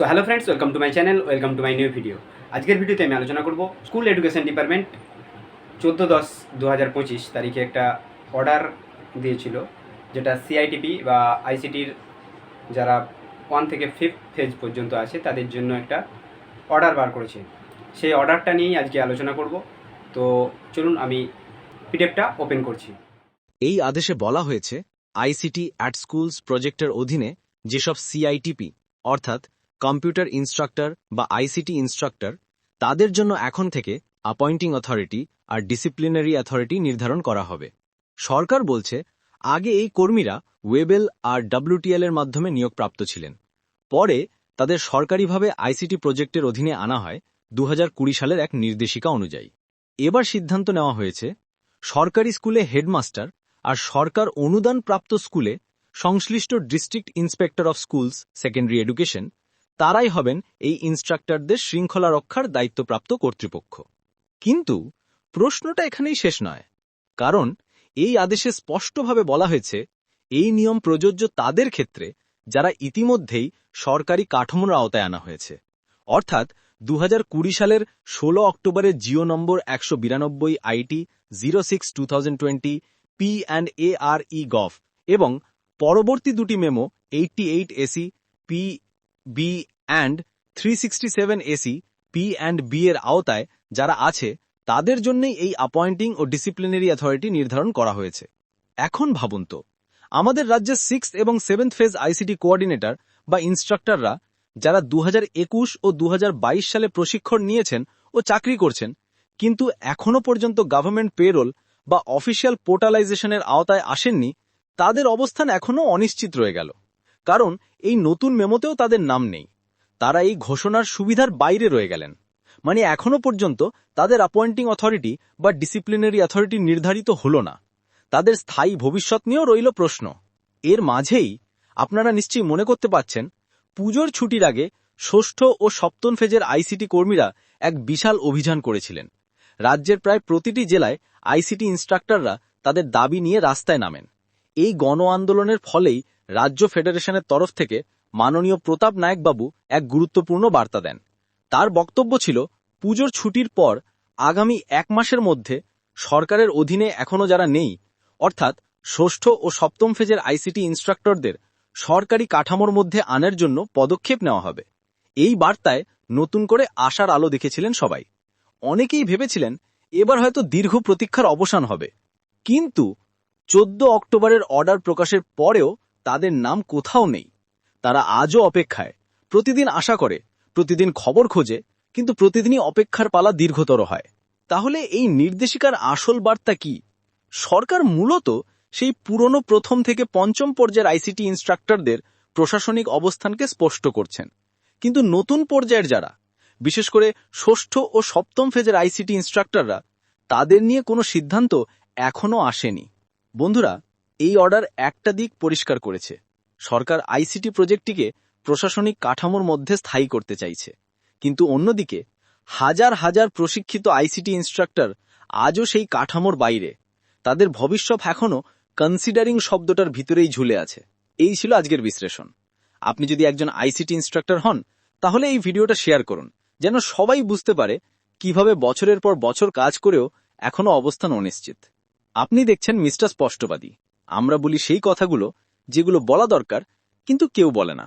তো hello friends welcome to my channel welcome to my new video আজকের ভিডিওতে আমি আলোচনা করব স্কুল এডুকেশন ডিপার্টমেন্ট চোদ্দ দশ দু হাজার পঁচিশ তারিখে একটা অর্ডার দিয়েছিল, যেটা সিআইটিপি বা আইসিটির যারা ওয়ান থেকে ফিফথ ফেজ পর্যন্ত আছে, তাদের জন্য একটা অর্ডার বার করেছে। সেই অর্ডারটা নিয়েই আজকে আলোচনা করব। তো চলুন আমি পিডিএফটা ওপেন করছি। এই আদেশে বলা হয়েছে আইসিটি অ্যাট স্কুলস প্রজেক্টের অধীনে যেসব সিআইটিপি অর্থাৎ কম্পিউটার ইনস্ট্রাক্টর বা আইসিটি ইনস্ট্রাক্টর, তাদের জন্য এখন থেকে অ্যাপয়েন্টিং অথরিটি আর ডিসিপ্লিনারি অথরিটি নির্ধারণ করা হবে। সরকার বলছে, আগে এই কর্মীরা ওয়েবেল আর ডব্লিউটিএল এর মাধ্যমে নিয়োগপ্রাপ্ত ছিলেন। পরে তাদের সরকারিভাবে আইসিটি প্রজেক্টের অধীনে আনা হয় দু হাজার কুড়ি সালের এক নির্দেশিকা অনুযায়ী। এবার সিদ্ধান্ত নেওয়া হয়েছে, সরকারি স্কুলে হেডমাস্টার আর সরকার অনুদান প্রাপ্ত স্কুলে সংশ্লিষ্ট district inspector of schools, secondary education তারাই হবেন এই ইনস্ট্রাক্টরদের শৃঙ্খলা রক্ষার দায়িত্বপ্রাপ্ত কর্তৃপক্ষ। কিন্তু প্রশ্নটা এখানেই শেষ নয়। কারণ এই আদেশে স্পষ্টভাবে বলা হয়েছে, এই নিয়ম প্রযোজ্য তাদের ক্ষেত্রে যারা ইতিমধ্যেই সরকারি কাঠামোর আওতায় আনা হয়েছে। অর্থাৎ দু হাজার কুড়ি সালের ১৬ অক্টোবরের জিও নম্বর একশো বিরানব্বই IT zero six two P and A R E gov এবং পরবর্তী দুটি memo eighty eight AC, P B and three sixty seven AC P and B এর আওতায় যারা আছে, তাদের জন্যই এই অ্যাপয়েন্টিং ও ডিসিপ্লিনারি অথরিটি নির্ধারণ করা হয়েছে। এখন ভাবুন তো, আমাদের রাজ্যের সিক্স এবং সেভেন্থ ফেজ আইসিটি কোঅর্ডিনেটর বা ইনস্ট্রাক্টররা যারা দু হাজার একুশ ও দু হাজার বাইশ সালে প্রশিক্ষণ নিয়েছেন ও চাকরি করছেন, কিন্তু এখনও পর্যন্ত গভর্নমেন্ট পেরোল বা অফিসিয়াল পোর্টালাইজেশনের আওতায় আসেননি, তাদের অবস্থান এখনও অনিশ্চিত রয়ে গেল। কারণ এই নতুন মেমোতেও তাদের নাম নেই। তারা এই ঘোষণার সুবিধার বাইরে রয়ে গেলেন। মানে এখনও পর্যন্ত তাদের অ্যাপয়েন্টিং অথরিটি বা ডিসিপ্লিনারি অথরিটি নির্ধারিত হল না। তাদের স্থায়ী ভবিষ্যৎ নিয়েও রইল প্রশ্ন। এর মাঝেই আপনারা নিশ্চয়ই মনে করতে পাচ্ছেন পুজোর ছুটির আগে ষষ্ঠ ও সপ্তম ফেজের আইসিটি কর্মীরা এক বিশাল অভিযান করেছিলেন। রাজ্যের প্রায় প্রতিটি জেলায় আইসিটি ইনস্ট্রাক্টররা তাদের দাবি নিয়ে রাস্তায় নামেন। এই গণ আন্দোলনের ফলেই রাজ্য ফেডারেশনের তরফ থেকে মাননীয় প্রতাপ নায়কবাবু এক গুরুত্বপূর্ণ বার্তা দেন। তার বক্তব্য ছিল, পুজোর ছুটির পর আগামী এক মাসের মধ্যে সরকারের অধীনে এখনও যারা নেই, অর্থাৎ ষষ্ঠ ও সপ্তম ফেজের আইসিটি ইনস্ট্রাক্টরদের সরকারি কাঠামোর মধ্যে আনার জন্য পদক্ষেপ নেওয়া হবে। এই বার্তায় নতুন করে আশার আলো দেখেছিলেন সবাই। অনেকেই ভেবেছিলেন, এবার হয়তো দীর্ঘ প্রতীক্ষার অবসান হবে। কিন্তু চোদ্দ অক্টোবরের অর্ডার প্রকাশের পরেও তাদের নাম কোথাও নেই। তারা আজও অপেক্ষায়। প্রতিদিন আশা করে, প্রতিদিন খবর খোঁজে, কিন্তু প্রতিদিনই অপেক্ষার পালা দীর্ঘতর হয়। তাহলে এই নির্দেশিকার আসল বার্তা কি? সরকার মূলত সেই পুরনো প্রথম থেকে পঞ্চম পর্যায়ের আইসিটি ইনস্ট্রাক্টরদের প্রশাসনিক অবস্থানকে স্পষ্ট করছেন। কিন্তু নতুন পর্যায়ের যারা, বিশেষ করে ষষ্ঠ ও সপ্তম ফেজের আইসিটি ইনস্ট্রাক্টররা, তাদের নিয়ে কোনো সিদ্ধান্ত এখনও আসেনি। বন্ধুরা এই অর্ডার একটা দিক পরিষ্কার করেছে। সরকার আইসিটি প্রজেক্টটিকে প্রশাসনিক কাঠামোর মধ্যে স্থায়ী করতে চাইছে। কিন্তু অন্যদিকে, হাজার হাজার প্রশিক্ষিত আইসিটি ইনস্ট্রাক্টর আজও সেই কাঠামোর বাইরে। তাদের ভবিষ্যৎ এখনও কনসিডারিং শব্দটার ভিতরেই ঝুলে আছে। এই ছিল আজকের বিশ্লেষণ। আপনি যদি একজন আইসিটি ইনস্ট্রাক্টর হন, তাহলে এই ভিডিওটা শেয়ার করুন, যেন সবাই বুঝতে পারে কীভাবে বছরের পর বছর কাজ করেও এখনও অবস্থান অনিশ্চিত। আপনি দেখছেন মিস্টার স্পষ্টবাদী। আমরা বলি সেই কথাগুলো যেগুলো বলা দরকার কিন্তু কেউ বলে না।